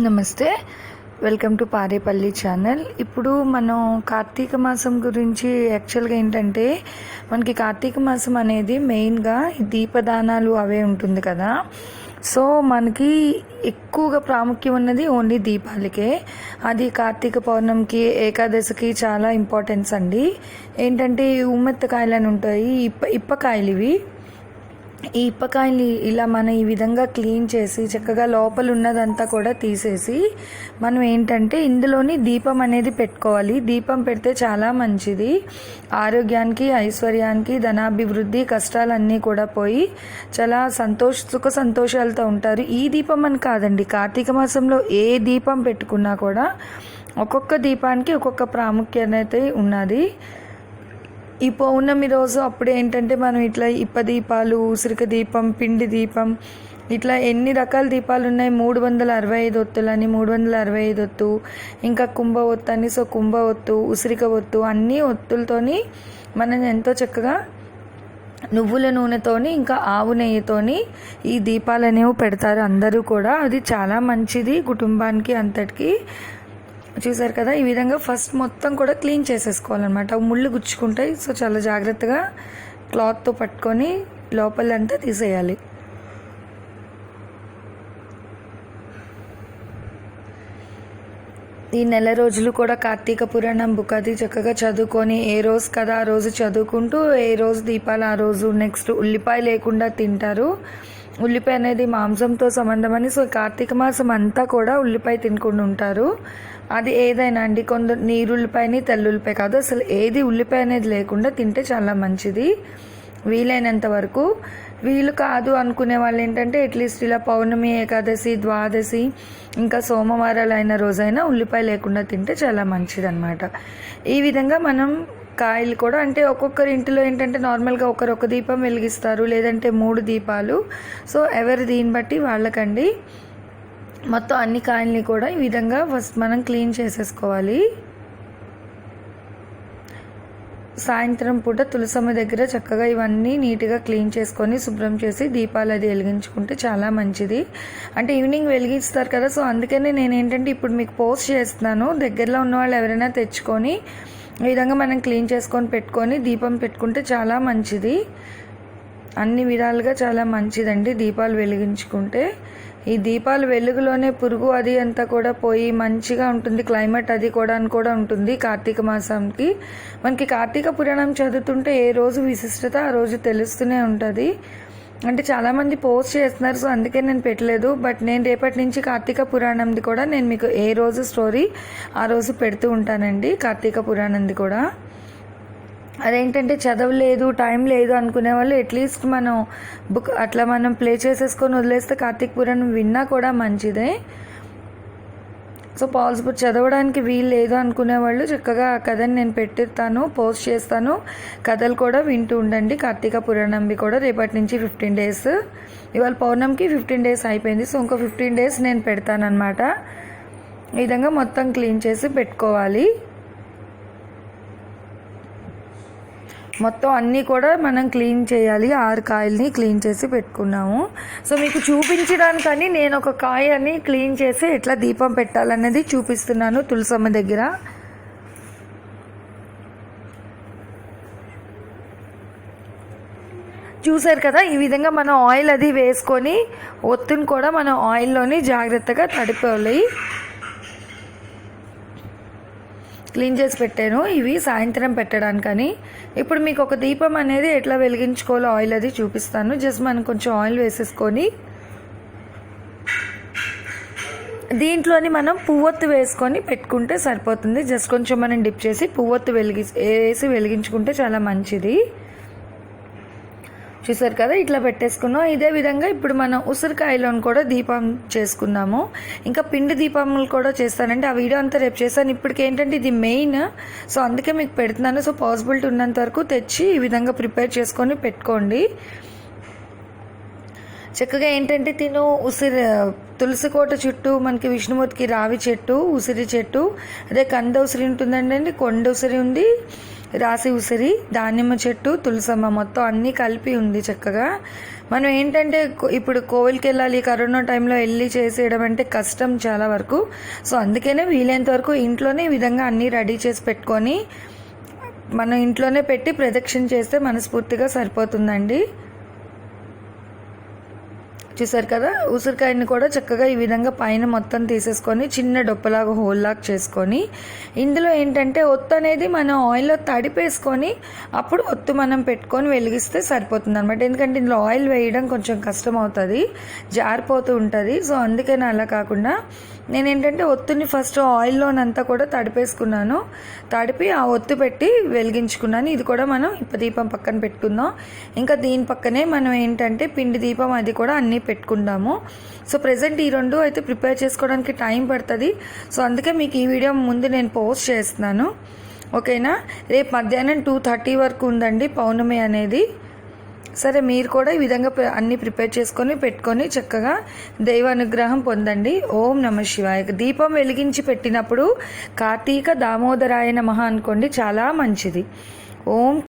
నమస్తే. Welcome to Parepalli channel ఇప్పుడు మనం కార్తీక మాసం గురించి యాక్చువల్గా ఏంటంటే మనకి కార్తీక మాసం అనేది మెయిన్గా దీపదానాలు అవే ఉంటుంది కదా. సో మనకి ఎక్కువగా ప్రాముఖ్యం ఉన్నది ఓన్లీ దీపాలకే. అది కార్తీక పౌర్ణమికి ఏకాదశికి చాలా ఇంపార్టెన్స్ అండి. ఏంటంటే ఉమ్మెత్తకాయలు అని ఉంటాయి ఇప్ప ఇప్పకాయలు ఇవి. ఈ ఇప్పకాయని ఇలా మనం ఈ విధంగా క్లీన్ చేసి చక్కగా లోపల ఉన్నదంతా కూడా తీసేసి మనం ఏంటంటే ఇందులోని దీపం అనేది పెట్టుకోవాలి. దీపం పెడితే చాలా మంచిది. ఆరోగ్యానికి ఐశ్వర్యానికి ధనాభివృద్ధి కష్టాలన్నీ కూడా పోయి చాలా సంతోష సుఖ సంతోషాలతో ఉంటారు. ఈ దీపం అని కాదండి. కార్తీక మాసంలో ఏ దీపం పెట్టుకున్నా కూడా ఒక్కొక్క దీపానికి ఒక్కొక్క ప్రాముఖ్యత అయితే ఉన్నది. ఈ పౌర్ణమి రోజు అప్పుడు ఏంటంటే మనం ఇట్లా ఇప్ప దీపాలు ఉసిరిక దీపం పిండి దీపం ఇట్లా ఎన్ని రకాల దీపాలు ఉన్నాయి మూడు వందల అరవై ఐదు ఒత్తులని మూడు వందల అరవై ఐదు ఒత్తు ఇంకా కుంభ ఒత్తు అని సో కుంభ ఒత్తు ఉసిరిక ఒత్తు అన్ని ఒత్తులతోని మనం ఎంతో చక్కగా నువ్వుల నూనెతోని ఇంకా ఆవు నెయ్యితోని ఈ దీపాలు అనేవి పెడతారు అందరూ కూడా. అది చాలా మంచిది కుటుంబానికి అంతటికి చూసారు కదా? ఈ విధంగా ఫస్ట్ మొత్తం కూడా క్లీన్ చేసేసుకోవాలన్నమాట. ముళ్ళు గుచ్చుకుంటాయి సో చాలా జాగ్రత్తగా క్లాత్తో పట్టుకొని లోపలంతా తీసేయాలి. ఈ నెల రోజులు కూడా కార్తీక పురాణం బుక్ అది చక్కగా చదువుకొని ఏ రోజు కదా ఆ రోజు చదువుకుంటూ ఏ రోజు దీపాలు ఆ రోజు నెక్స్ట్ ఉల్లిపాయ లేకుండా తింటారు. ఉల్లిపాయ అనేది మాంసంతో సంబంధం అని సో కార్తీక మాసం అంతా కూడా ఉల్లిపాయ తినకుండా ఉంటారు. అది ఏదైనా అండి కొందరు నీరుల్లిపాయని తెల్లుల్లిపాయ కాదు. అసలు ఏది ఉల్లిపాయ అనేది లేకుండా తింటే చాలా మంచిది. వీలైనంత వరకు. వీలు కాదు అనుకునే వాళ్ళు ఏంటంటే అట్లీస్ట్ ఇలా పౌర్ణమి ఏకాదశి ద్వాదశి ఇంకా సోమవారాలు అయిన రోజైనా ఉల్లిపాయ లేకుండా తింటే చాలా మంచిది అనమాట ఈ విధంగా మనం కాయలు కూడా. అంటే ఒక్కొక్కరి ఇంటిలో ఏంటంటే నార్మల్గా ఒకరు ఒక దీపం వెలిగిస్తారు లేదంటే మూడు దీపాలు. సో ఎవరి దీన్ని బట్టి వాళ్ళకండి. మొత్తం అన్ని కాయల్ని కూడా ఈ విధంగా ఫస్ట్ మనం క్లీన్ చేసేసుకోవాలి. సాయంత్రం పూట తులసమ్మ దగ్గర చక్కగా ఇవన్నీ నీట్గా క్లీన్ చేసుకొని శుభ్రం చేసి దీపాలు అది వెలిగించుకుంటే చాలా మంచిది. అంటే ఈవినింగ్ వెలిగిస్తారు కదా సో అందుకనే నేను ఏంటంటే ఇప్పుడు మీకు పోస్ట్ చేస్తున్నాను. దగ్గరలో ఉన్న వాళ్ళు ఎవరైనా తెచ్చుకొని ఈ విధంగా మనం క్లీన్ చేసుకొని పెట్టుకొని దీపం పెట్టుకుంటే చాలా మంచిది. అన్ని విధాలుగా చాలా మంచిదండి దీపాలు వెలిగించుకుంటే. ఈ దీపాలు వెలుగులోనే పురుగు అది అంతా కూడా పోయి మంచిగా ఉంటుంది. క్లైమేట్ అది కూడా అని కూడా ఉంటుంది కార్తీక మాసంకి. మనకి కార్తీక పురాణం చదువుతుంటే ఏ రోజు విశిష్టత ఆ రోజు తెలుస్తూనే ఉంటుంది. అంటే చాలామంది పోస్ట్ చేస్తున్నారు సో అందుకే నేను పెట్టలేదు. బట్ నేను రేపటి నుంచి కార్తీక పురాణంది కూడా నేను మీకు ఏ రోజు స్టోరీ ఆ రోజు పెడుతూ ఉంటానండి కార్తీక పురాణంది కూడా. అదేంటంటే చదవలేదు టైం లేదు అనుకునే వాళ్ళు అట్లీస్ట్ మనం బుక్ అట్లా మనం ప్లే చేసేసుకొని వదిలేస్తే కార్తీక పురాణం విన్నా కూడా మంచిదే. సో పాసిబుల్ చదవడానికి వీలు లేదు అనుకునే వాళ్ళు చక్కగా ఆ కథని నేను పెట్టిస్తాను పోస్ట్ చేస్తాను. కథలు కూడా వింటూ ఉండండి. కార్తీక పురాణంవి కూడా రేపటి నుంచి ఫిఫ్టీన్ డేస్ ఇవాళ పౌర్ణమికి ఫిఫ్టీన్ డేస్ అయిపోయింది. సో ఇంకో ఫిఫ్టీన్ డేస్ నేను పెడతానమాట ఈ విధంగా మొత్తం క్లీన్ చేసి పెట్టుకోవాలి. మొత్తం అన్నీ కూడా మనం క్లీన్ చేయాలి. ఆరు కాయల్ని క్లీన్ చేసి పెట్టుకున్నాము. సో మీకు చూపించడానికని నేను ఒక కాయని క్లీన్ చేసి ఎట్లా దీపం పెట్టాలన్నది చూపిస్తున్నాను తులసమ్మ దగ్గర. చూసారు కదా ఈ విధంగా మనం ఆయిల్ అది వేసుకొని ఒత్తుని కూడా మనం ఆయిల్లోని జాగ్రత్తగా తడిపోవాలి క్లీన్ చేసి పెట్టాను. ఇవి సాయంత్రం పెట్టడానికని. ఇప్పుడు మీకు ఒక దీపం అనేది ఎట్లా వెలిగించుకోవాలో ఆయిల్ అది చూపిస్తాను. జస్ట్ మనం కొంచెం ఆయిల్ వేసేసుకొని దీంట్లోని మనం పువ్వొత్తు వేసుకొని పెట్టుకుంటే సరిపోతుంది. జస్ట్ కొంచెం మనం డిప్ చేసి పువ్వొత్తు వెలిగి వేసి వెలిగించుకుంటే చాలా మంచిది. చూసారు కదా ఇట్లా పెట్టేసుకున్నాం. ఇదే విధంగా ఇప్పుడు మనం ఉసిరికాయలోని కూడా దీపం చేసుకున్నాము ఇంకా పిండి దీపములు కూడా చేస్తానండి. ఆ వీడియో అంతా రేపు చేస్తాను ఇప్పటికి ఏంటంటే ఇది మెయిన్. సో అందుకే మీకు పెడుతున్నాను. సో పాసిబిలిటీ ఉన్నంత వరకు తెచ్చి ఈ విధంగా ప్రిపేర్ చేసుకొని పెట్టుకోండి. చక్కగా ఏంటంటే తిను ఉసిరి తులసి కోట చుట్టూ మనకి విష్ణుమూర్తికి రావి చెట్టు ఉసిరి చెట్టు. అదే కంద ఉసిరి ఉంటుందండి అండి. కొండ ఉసిరి ఉంది. రాసి ఉసిరి దానిమ్మ చెట్టు తులసమ్మ మొత్తం అన్నీ కలిపి ఉంది చక్కగా. మనం ఏంటంటే ఇప్పుడు కోవిల్కి వెళ్ళాలి కరోనా టైంలో వెళ్ళి చేసేయడం అంటే కష్టం చాలా వరకు. సో అందుకనే వీలైనంత వరకు ఇంట్లోనే ఈ విధంగా అన్నీ రెడీ చేసి పెట్టుకొని మనం ఇంట్లోనే పెట్టి ప్రదక్షిణ చేస్తే మనస్ఫూర్తిగా సరిపోతుందండి. చూసారు కదా? ఉసిరికాయని కూడా చక్కగా ఈ విధంగా పైన మొత్తం తీసేసుకొని చిన్న డొప్పలాగా హోల్లాగా చేసుకొని ఇందులో ఏంటంటే ఒత్తు అనేది మనం ఆయిల్లో తడిపేసుకొని అప్పుడు ఒత్తు మనం పెట్టుకొని వెలిగిస్తే సరిపోతుంది అనమాట ఎందుకంటే ఇందులో ఆయిల్ వేయడం కొంచెం కష్టం అవుతుంది జారిపోతూ ఉంటుంది. సో అందుకని అలా కాకుండా నేను ఏంటంటే ఒత్తుని ఫస్ట్ ఆయిల్లోనంతా కూడా తడిపేసుకున్నాను. తడిపి ఆ ఒత్తు పెట్టి వెలిగించుకున్నాను. ఇది కూడా మనం ఇప్ప దీపం పక్కన పెట్టుకుందాం. ఇంకా దీని పక్కనే మనం ఏంటంటే పిండి దీపం అది కూడా అన్నీ పెట్టుకుందాము. సో ప్రజెంట్ ఈ రెండు అయితే ప్రిపేర్ చేసుకోవడానికి టైం పడుతుంది. సో అందుకే మీకు ఈ వీడియో ముందు నేను పోస్ట్ చేస్తున్నాను. ఓకేనా? రేపు మధ్యాహ్నం టూ థర్టీ వరకు ఉందండి పౌర్ణమి అనేది. సరే మీరు కూడా ఈ విధంగా ప్ర- అన్ని ప్రిపేర్ చేసుకొని పెట్టుకొని చక్కగా దైవ అనుగ్రహం పొందండి. ఓం నమ శివాయ. దీపం వెలిగించి పెట్టినప్పుడు కార్తీక దామోదరాయ నమ అనుకోండి చాలా మంచిది. ఓం